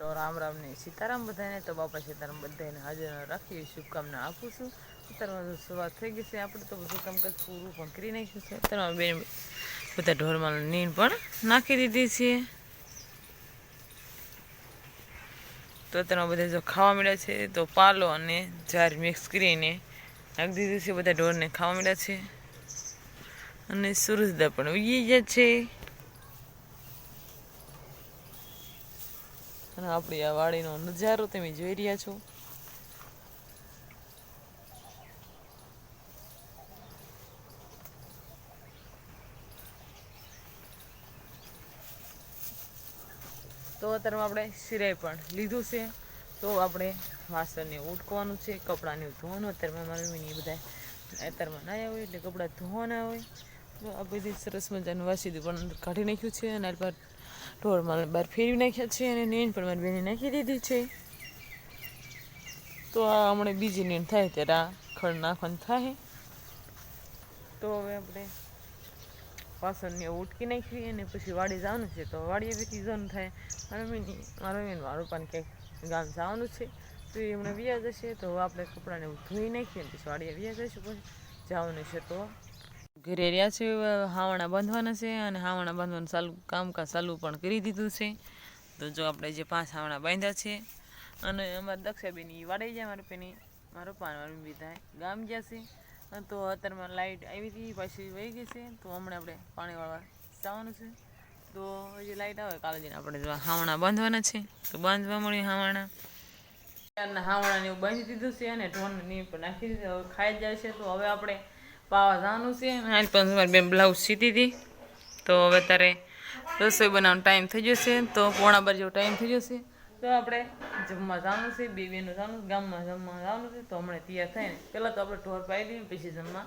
તો રામ રામ ને સીતારામ બધાને. તો બાપા સીતારામ બધાને હાજર રાખી શુભકામના આપું છું. અત્યારમાં શરૂઆત થઈ ગઈ છે આપણે તો બધું કામકાજ પૂરું પણ કરી નાખ્યું છે. અત્યારમાં બેન બધા ઢોરમાં નીંદ પણ નાખી દીધી છે. તો અત્યારમાં બધા જો ખાવા મળ્યા છે, તો પાલો અને જાર મિક્સ કરીને નાખી દીધું છે, બધા ઢોરને ખાવા મળ્યા છે. અને સુરજદા પણ ઉગી ગયા છે. અને આપણી આ વાડીનો નજારો તમે જોઈ રહ્યા છો. તો અત્યારમાં આપણે સિરાય પણ લીધું છે. તો આપણે વાસણને ઉટકવાનું છે, કપડાને ધોવાનું. અત્યારમાં મારી મમ્મીની બધા અત્યારમાં ના હોય એટલે કપડાં ધોવાના હોય. તો આ બધી સરસ મજાનું વાસીદું પણ કાઢી નાખ્યું છે અને આ ઢોરમાં બહાર ફેરવી નાખ્યા છે અને નેન પણ મારી બેને નાખી દીધી છે. તો આ હમણાં બીજી નીણ થાય ત્યારે આ ખડ નાખવાનું થાય. તો હવે આપણે વાસણને ઉટકી નાખી અને પછી વાડી જવાનું છે. તો વાડીએ બી જવાનું થાય. મારા મમ્મીની મારા મમ્મીને મારું પણ કંઈક ગામ જવાનું છે. તો એ હમણાં વ્યાજ જશે. તો આપણે કપડાને ધોઈ નાખીએ અને પછી વાડીએ વ્યાજ જશું પછી જવાનું છે તો ઘરે રહ્યા છે હાવણા બાંધવાના છે અને હાવણા બાંધવાનું ચાલુ, કામકાજ ચાલુ પણ કરી દીધું છે. તો જો આપણે જે પાંચ હાવણા બાંધ્યા છે અને અમારા દક્ષાબેની વાડાઈ જાય, મારા પેની મારો પાન બીધા ગામ ગયા છે તો અત્યારમાં લાઇટ આવી હતી, પાછી વહી ગઈ છે. તો હમણાં આપણે પાણી વાળવા જવાનું છે. તો હજી લાઇટ આવે કાલે જઈને આપણે હાવણા બાંધવાના છે. તો બાંધવા મળ્યું હાવણા. હાવણાને એવું બાંધી દીધું છે અને ઢોરને ની પણ નાખી દીધું હવે ખાઈ જાય છે. તો હવે આપણે પાવા જવાનું છે. અને હાલ પણ મારી બેન બ્લાઉઝ સીધી હતી. તો હવે તારે રસોઈ બનાવવાનો ટાઈમ થઈ જશે. તો પોણા બાર જેવો ટાઈમ થઈ જશે. તો આપણે જમવા જવાનું છે બે બેનું જવાનું ગામમાં જમવા જવાનું છે. તો હમણાં તૈયાર થાય ને પહેલાં તો આપણે ઢોર પાઈ દઈએ પછી જમવા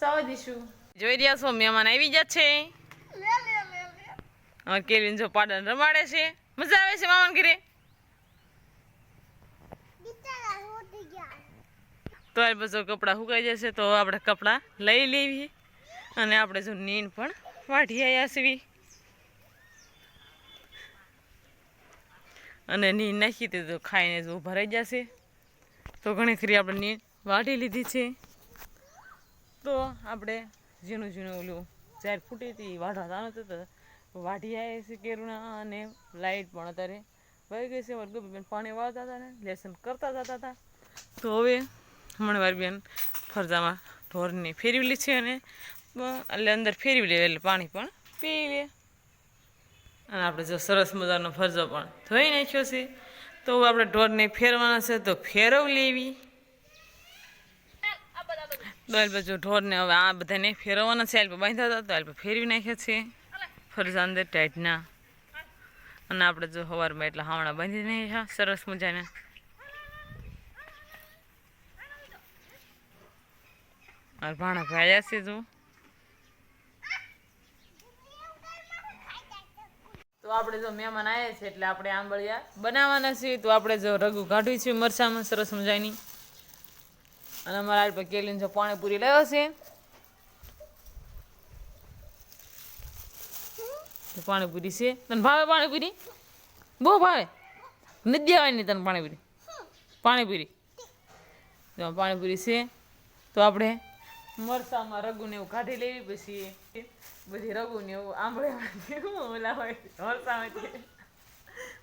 સાવા દઈશું. જોઈ રહ્યા છો મહેમાન આવી ગયા છે. કેલિન જો પાડન રમાડે છે. મજા આવે છે મામાન ઘરે? તો આ બધો કપડાં સુકાઈ જશે તો આપણે કપડાં લઈ લેવી. અને આપણે જો નીંદ પણ વાઢી આવ્યા અને નીંદ નાખી દે તો ખાઈને જો ભરાઈ જશે. તો ઘણી ખરી આપણે નીંદ વાઢી લીધી છે. તો આપણે ઝીણું ઝીણું ઓલું જ્યારે ફૂટી હતી વાઢવા હતું તો વાઢી આવ્યા છે કેરુણા અને લાઇટ પણ અત્યારે વહી ગઈ છે. પાણી વાળતા હતા ને, લેસન કરતા જતા હતા. તો હવે હમણાં મારી બેન ફરજામાં ઢોરને ફેરવી લે છે અને એટલે અંદર ફેરવી લે એટલે પાણી પણ પી લે અને આપણે જો સરસ મજાનો ફરજો પણ ધોઈ નાખ્યો છે, તો આપણે ઢોરને ફેરવાના છે, તો ફેરવ લેવી. દોલ બાજુ ઢોરને હવે આ બધાને ફેરવવાના છે આલ્પે બાંધ્યા હતા, તો આલ્પે ફેરવી નાખ્યા છે. ફરજા અંદર ટાઈટના. અને આપણે જો સવારમાં એટલા હાવણા બાંધી નાખ્યા સરસ મજાના મારા ભાણા ભાયા છે જો. તો આપણે જો મહેમાન આવ્યા છે એટલે આપણે આંબળિયા બનાવવાના છીએ. તો આપણે જો રગુ કાઢ્યું છે મરચામાં, સરસ મજાની. અને અમારા પર કેલીને જો પાણીપુરી લાવ્યો છે. પાણીપુરી છે. તને ભાવે પાણીપુરી? બહુ ભાવે. નથી દેવાની તને પાણીપુરી? પાણીપુરી. પાણીપુરી છે. તો આપણે મરસામાં રગુને એવું કાઢી લેવી પછી બધી રગુને એવું આંબળેમાંથી ઓલા હોય મરસામાંથી.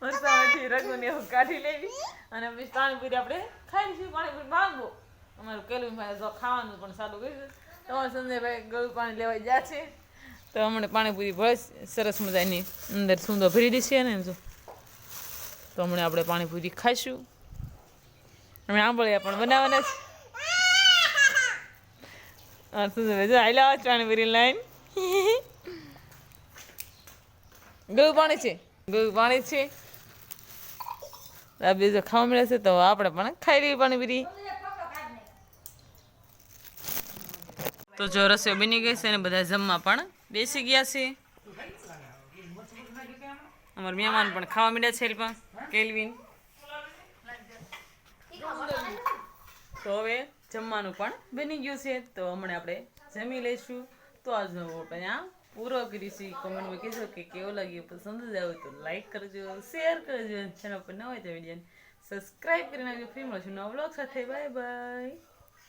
મરસામાંથી રગુને એવું કાઢી લેવી અને પછી પાણીપુરી આપણે ખાઈ લઈશું પાણીપુરી ભાગવો અમારું કેલું ભાઈ જો ખાવાનું પણ સારું કર્યું તમારે સંજયભાઈ ગળું પાણી લેવા ગયા છે. તો હમણાં પાણીપુરી ભરે સરસ મજાની અંદર સુંદર ભરી દઈશું ને જો. તો હમણાં આપણે પાણીપુરી ખાઈશું. અમે આંબળિયા પણ બનાવવાના છે. સુંદર જો આઈ લાવ પાણીપુરી લાઈન ગયું પાણી છે ગયું પાણી છે આ બીજું ખાવા મળે છે તો આપણે પણ ખાઈ લઈએ બીરી તો જો રસોઈ બની ગઈ છે અને બધા જમવા પણ બેસી ગયા છે અમારા મહેમાન પણ ખાવા મળ્યા છે પણ કેલ્વિન તો હવે જમવાનું પણ બની ગયું છે. તો હમણાં આપણે જમી લઈશું. તો આજનો આપણે આ પૂરો કરીશું. કોમેન્ટમાં કહેજો કે કેવો લાગ્યો, પસંદ જ આવ્યો તો લાઈક કરજો શેર કરજો. ચેનલ પર ન હોય તો વિડીયોને સબસ્ક્રાઈબ કરી નાખજો. ફ્રી મળશું નવા વ્લોગ સાથે. Bye bye